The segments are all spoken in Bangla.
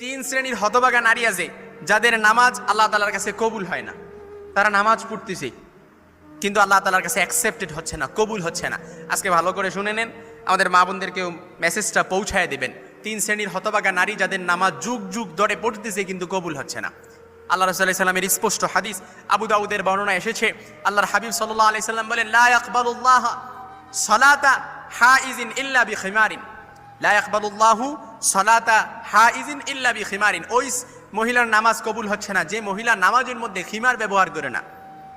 তিন শ্রেণির হতবাগা নারী আছে, যাদের নামাজ আল্লাহ তালার কাছে কবুল হয় না। তারা নামাজ পড়তেছে, কিন্তু আল্লাহ তালার কাছে অ্যাকসেপ্টেড হচ্ছে না, কবুল হচ্ছে না। আজকে ভালো করে শুনে নেন, আমাদের মা বোনদেরকেও মেসেজটা পৌঁছায় দেবেন। তিন শ্রেণির হতবাগা নারী যাদের নামাজ যুগ যুগ ধরে পড়তেছে, কিন্তু কবুল হচ্ছে না। আল্লাহ রসুল্লাহ সাল্লামের স্পষ্ট হাদিস আবু দাউদের বর্ণনা এসেছে, আল্লাহর হাবিব সাল্লাহ আলি সাল্লাম বলেন, লা ইয়াকবালুল্লাহ সালাতা হাইজিন ইল্লা বি খিমারিন লা সালাতা হাইজিন ইল্লা বি খিমারিন। ওই মহিলার নামাজ কবুল হচ্ছে না। যে মহিলা নামাজের মধ্যে খিমার ব্যবহার করে না,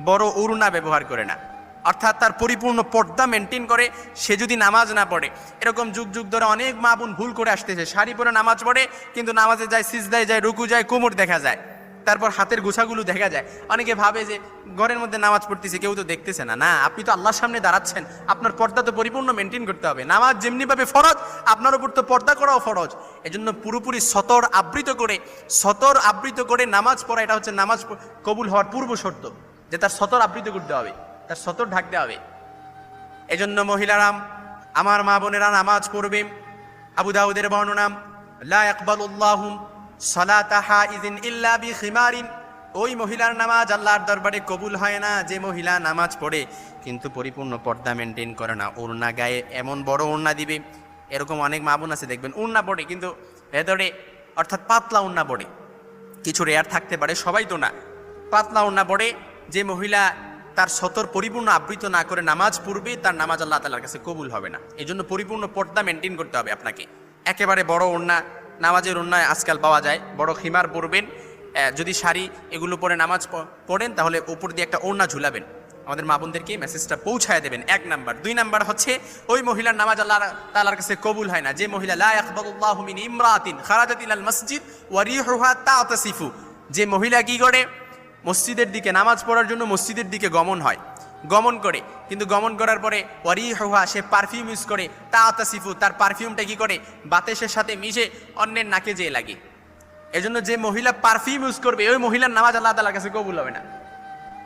বড় উরুনা ব্যবহার করে না, অর্থাৎ তার পরিপূর্ণ পর্দা মেনটেন করে, সে যদি নামাজ না পড়ে, এরকম যুগ যুগ ধরে অনেক মা বোন ভুল করে আসতেছে। শাড়ি পরে নামাজ পড়ে, কিন্তু নামাজে যায়, সিজদায় যায়, রুকু যায়, কোমর দেখা যায়। তারপর হাতের গোছাগুলো দেখা যায়। অনেকে ভাবে যে ঘরের মধ্যে নামাজ পড়তেছে, কেউ তো দেখতেছে না। না, আপনি তো আল্লাহর সামনে দাঁড়াচ্ছেন। আপনার পর্দা তো পরিপূর্ণ মেনটেন করতে হবে। নামাজ যেমনিভাবে ফরজ, আপনার উপর তো পর্দা করাও ফরজ। এজন্য পুরোপুরি সতর আবৃত করে, সতর আবৃত করে নামাজ পড়া, এটা হচ্ছে নামাজ কবুল হওয়ার পূর্ব শর্ত। যে তার সতর আবৃত করতে হবে, তার সতর ঢাকতে হবে। এজন্য মহিলারাম, আমার মা বোনেরা নামাজ পড়বে। আবু দাউদের বর্ণনা লা ইয়াকবালুল্লাহু সালাতা হাইজিন ইল্লা বিখিমারিন। ওই মহিলার নামাজ আল্লাহর দরবারে কবুল হয় না, যে মহিলা নামাজ পড়ে, কিন্তু পরিপূর্ণ পর্দা মেনটেন করে না। ওড়না গায়ে এমন বড় ওড়না দিবে, এরকম অনেক মা বোন আছে, দেখবেন, ওড়না পড়ে, কিন্তু ভেতরে অর্থাৎ পাতলা ওড়না পড়ে। কিছু রেয়ার থাকতে পারে, সবাই তো না। পাতলা ওড়না পড়ে, যে মহিলা তার সতর পরিপূর্ণ আবৃত না করে নামাজ পড়বে, তার নামাজ আল্লাহ তালার কাছে কবুল হবে না। এই জন্য পরিপূর্ণ পর্দা মেনটেন করতে হবে আপনাকে। একেবারে বড় ওড়না নামাজের ওড়নায় আজকাল পাওয়া যায়। বড় খিমার পরবেন যদি শাড়ি এগুলো পরে নামাজ পড়েন, তাহলে উপর দিয়ে একটা ওড়না ঝুলাবেন। আমাদের মা বোনদেরকে মেসেজটা পৌঁছায় দেবেন। এক নাম্বার। দুই নাম্বার হচ্ছে, ওই মহিলার নামাজ আল্লাহ তালার কাছে কবুল হয় না। যে মহিলা মসজিদ যে মহিলা কি করে? মসজিদের দিকে নামাজ পড়ার জন্য মসজিদের দিকে গমন হয়। গমন করে। কিন্তু গমন করার পরে ওয়ারি হুয়া সে পারফিউম ইউজ করে। তা তাসিফু তার পারফিউমটা কি করে? বাতাসের সাথে মিশে অন্যের নাকে যেয়ে লাগে। এজন্য যে মহিলা পারফিউম ইউজ করবে, ওই মহিলার নামাজ আল্লাহ তালার কাছে কবুল হবে না।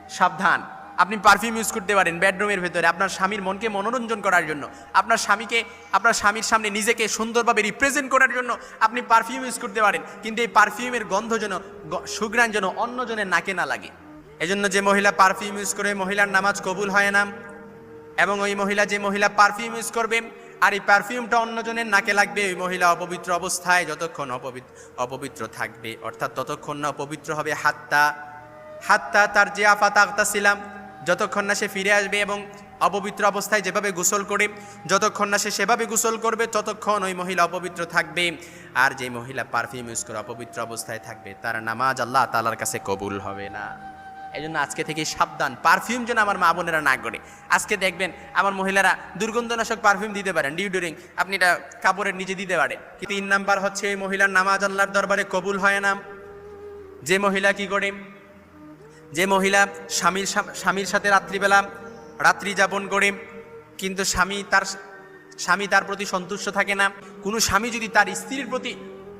সাবধান। আপনি পারফিউম ইউজ করতে পারেন বেডরুমের ভেতরে আপনার স্বামীর মনকে মনোরঞ্জন করার জন্য। আপনার স্বামীকে, আপনার স্বামীর সামনে নিজেকে সুন্দরভাবে রিপ্রেজেন্ট করার জন্য আপনি পারফিউম ইউজ করতে পারেন। কিন্তু এই পারফিউমের গন্ধ যেন সুঘ্রাণ যেন অন্যজনের নাকে না লাগে। এজন্য যে মহিলা পারফিউম ইউজ করে, মহিলার নামাজ কবুল হয় না, এবং ওই মহিলা যে মহিলা পারফিউম ইউজ করবে, আর এই পারফিউমটা অন্যজনের নাকে লাগবে, ওই মহিলা অপবিত্র অবস্থায় যতক্ষণ অপবিত্র অপবিত্র থাকবে, অর্থাৎ ততক্ষণ না অপবিত্র হবে হাত্তা হাত্তা তার যে আফাত আফা তাকতাছিলাম যতক্ষণ না সে ফিরে আসবে এবং অপবিত্র অবস্থায় যেভাবে গোসল করে, যতক্ষণ না সে সেভাবে গোসল করবে, ততক্ষণ ওই মহিলা অপবিত্র থাকবে, আর যে মহিলা পারফিউম ইউজ করে অপবিত্র অবস্থায় থাকবে, তার নামাজ আল্লাহ তালার কাছে কবুল হবে না। এই জন্য আজকে থেকে সাবধান। পারফিউম যেন আমার মা বোনেরা না করে। আজকে দেখবেন আমার মহিলারা দুর্গন্ধনাশক পারফিউম দিতে পারেন। ডিউডোরিং আপনি এটা কাপড়ের নিচে দিতে পারেন। তিন নাম্বার হচ্ছে এই মহিলার নামাজ আল্লাহর দরবারে কবুল হয় না। যে মহিলা কি করে? যে মহিলা স্বামীর স্বামীর সাথে রাত্রিবেলা রাত্রি যাপন করে, কিন্তু স্বামী তার স্বামী তার প্রতি সন্তুষ্ট থাকে না। কোনো স্বামী যদি তার স্ত্রীর প্রতি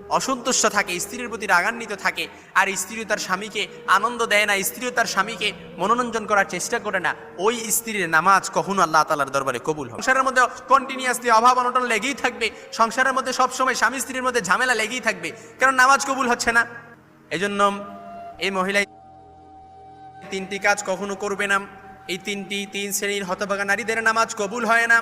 অসন্তুষ্ট থাকে, স্ত্রীর প্রতি রাগান্বিত থাকে, আর স্ত্রীও তার স্বামীকে আনন্দ দেয় না, স্ত্রীও তার স্বামীকে মনোরঞ্জন করার চেষ্টা করে না। ওই স্ত্রীর নামাজ কখনো আল্লাহ তালার দরবারে কবুল হয় সংসারের মধ্যে কন্টিনিউয়াসলি অভাব অনটন লেগেই থাকবে। সংসারের মধ্যে সবসময় স্বামী স্ত্রীর মধ্যে ঝামেলা লেগেই থাকবে। কারণ নামাজ কবুল হচ্ছে না? এজন্য এই মহিলা তিনটি কাজ কখনো করবে না। এই তিনটি, তিন শ্রেণির হতভাগা নারীদের নামাজ কবুল হয় না।